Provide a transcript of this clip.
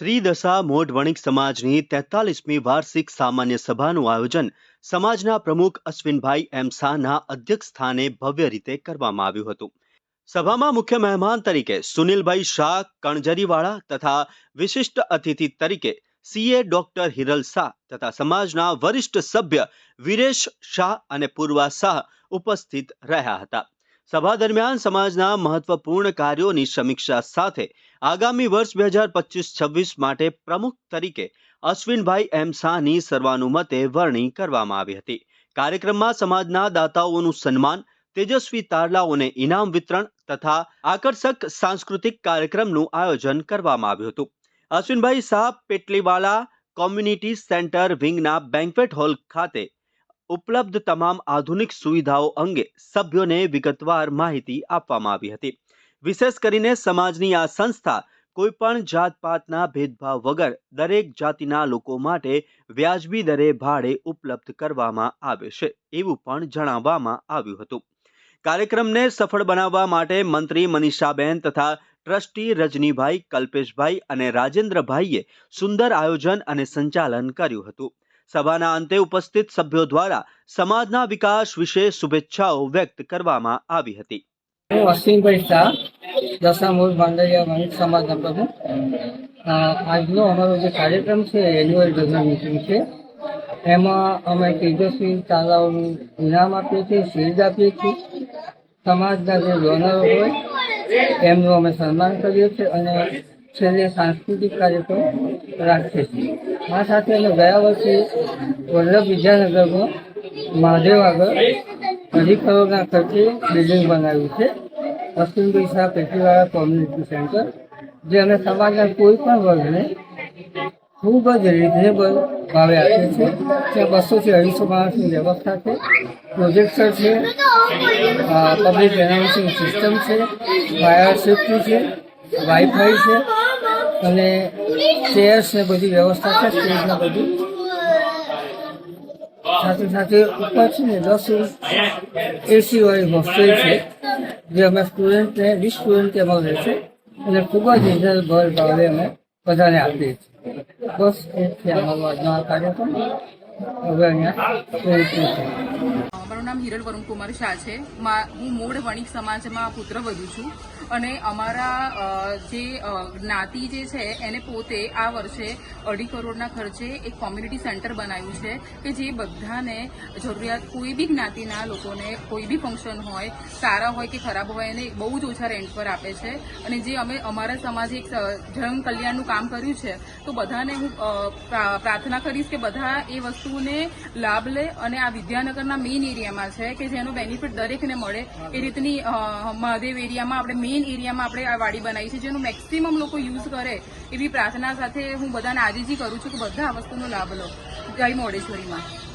ત્રિદશા મોઢ વણિક સમાજની તેતાલીસમી વાર્ષિક સામાન્ય સભાનું આયોજન સમાજના પ્રમુખ અશ્વિનભાઈ એમ શાહના અધ્યક્ષ સ્થાને ભવ્ય રીતે કરવામાં આવ્યું હતું. સભામાં મુખ્ય મહેમાન તરીકે સુનિલભાઈ શાહ, કણજરીવાળા તથા વિશિષ્ટ અતિથિ તરીકે સીએ ડોક્ટર હિરલ શાહ તથા સમાજના વરિષ્ઠ સભ્ય વિરેશ શાહ અને પૂર્વા શાહ ઉપસ્થિત રહ્યા હતા. સભા દરમિયાન સમાજના મહત્વપૂર્ણ કાર્યોની સમીક્ષા સાથે આગામી વર્ષ બે હજાર પચીસ છવ્વીસ માટે પ્રમુખ તરીકે અશ્વિનભાઈ એમ શાહની સર્વાનુમતે વરણી કરવામાં આવી હતી. કાર્યક્રમમાં સમાજના દાતાઓનું સન્માન, તેજસ્વી તારલાઓને ઇનામ વિતરણ તથા આકર્ષક સાંસ્કૃતિક કાર્યક્રમનું આયોજન કરવામાં આવ્યું હતું. અશ્વિનભાઈ શાહ પેટલીવાલા કોમ્યુનિટી સેન્ટર વિંગના બેન્ક્વેટ હોલ ખાતે ઉપલબ્ધ તમામ આધુનિક સુવિધાઓ અંગે સભ્યોને વિગતવાર માહિતી આપવામાં આવી હતી. વિશેષ કરીને સમાજની આ સંસ્થા કોઈપણ જાતપાતના ભેદભાવ વગર દરેક જાતિના લોકો માટે વ્યાજબી દરે ભાડે ઉપલબ્ધ કરવામાં આવે છે, એવું પણ જણાવવામાં આવ્યું હતું. કાર્યક્રમને સફળ બનાવવા માટે મંત્રી મનીષાબેન તથા ટ્રસ્ટી રજનીભાઈ, કલ્પેશભાઈ અને રાજેન્દ્રભાઈએ સુંદર આયોજન અને સંચાલન કર્યું હતું. સભાના અંતે ઉપસ્થિત સભ્યો દ્વારા સમાજના વિકાસ વિશે શુભેચ્છાઓ વ્યક્ત કરવામાં આવી હતી. હું અશ્વિનભાઈ શાહ દશામૂળ માંડલિયા વણિક સમાજના પ્રમુખ. આજનો અમારો જે કાર્યક્રમ છે એન્યુઅલ જનરલ મિટિંગ છે, એમાં અમે તેજસ્વી તાલાઓનું ઇનામ આપીએ છીએ શિલ્ડ આપીએ છીએ. સમાજના જે ડોનરો હોય, એમનું અમે સન્માન કરીએ છીએ અને છેલ્લે સાંસ્કૃતિક કાર્યક્રમ રાખીએ છીએ આ સાથે અમે ગયા વર્ષે વલ્લભ વિદ્યાનગરમાં મહાદેવ આગળ અઢી કરોડના ખર્ચે બિલ્ડિંગ બનાવ્યું છે. અશ્વિનભાઈ શાહ પેટીવાળા કોમ્યુનિટી સેન્ટર જે અમે સમાજના કોઈ પણ વર્ગને ખૂબ જ રિઝનેબલ ભાવે આપે છે. ત્યાં બસોથી અઢીસો માણસની વ્યવસ્થા છે. પ્રોજેક્ટર છે પબ્લિક એનાઉન્સિંગ સિસ્ટમ છે ફાયર સેફ્ટી છે વાઈફાઈ છે અને ચેર્સ ને બધી વ્યવસ્થા છે સ્ટેજ ને બધું. સાથે સાથે ઉપર છે ને દસ એસી વાળી હોસ્ટેલ છે, જે અમે સ્ટુડન્ટને વીસ સ્ટુડન્ટ એમાં રહે છે. અને ખૂબ જ રિઝનેબલ ભાવે અમે બધાને આપીએ છીએ. બસ એ છે અમારો આજનો આ કાર્યક્રમ. હવે અહીંયા મારું નામ હિરલ વરુણ કુમાર શાહ છે. હું મૂળ વણિક સમાજમાં પુત્ર વધુ છું. અને અમારા જે જ્ઞાતિ જે છે, એને પોતે આ વર્ષે અઢી કરોડના ખર્ચે એક કોમ્યુનિટી સેન્ટર બનાવ્યું છે કે જે બધાને જરૂરિયાત કોઈ બી જ્ઞાતિના લોકોને કોઈ બી ફંક્શન હોય, સારા હોય કે ખરાબ હોય, એને બહુ જ ઓછા રેન્ટ પર આપે છે. અને જે અમે, અમારા સમાજે એક જન કલ્યાણનું કામ કર્યું છે, તો બધાને હું પ્રા- પ્રાર્થના કરીશ કે બધા એ વસ્તુને લાભ લે અને આ વિદ્યાનગરના મેઇન એરિયામાં છે કે જેનો બેનિફિટ દરેકને મળે. એ રીતની મહાદેવ એરિયામાં આપણે મેઇન એરિયામાં આપણે આ વાડી બનાવી છે, જેનો મેક્સિમમ લોકો યુઝ કરે એવી પ્રાર્થના સાથે હું બધાને આજીજી કરું છું કે બધા આ વસ્તુનો લાભ લો જય મોડેશ્વરીમાં.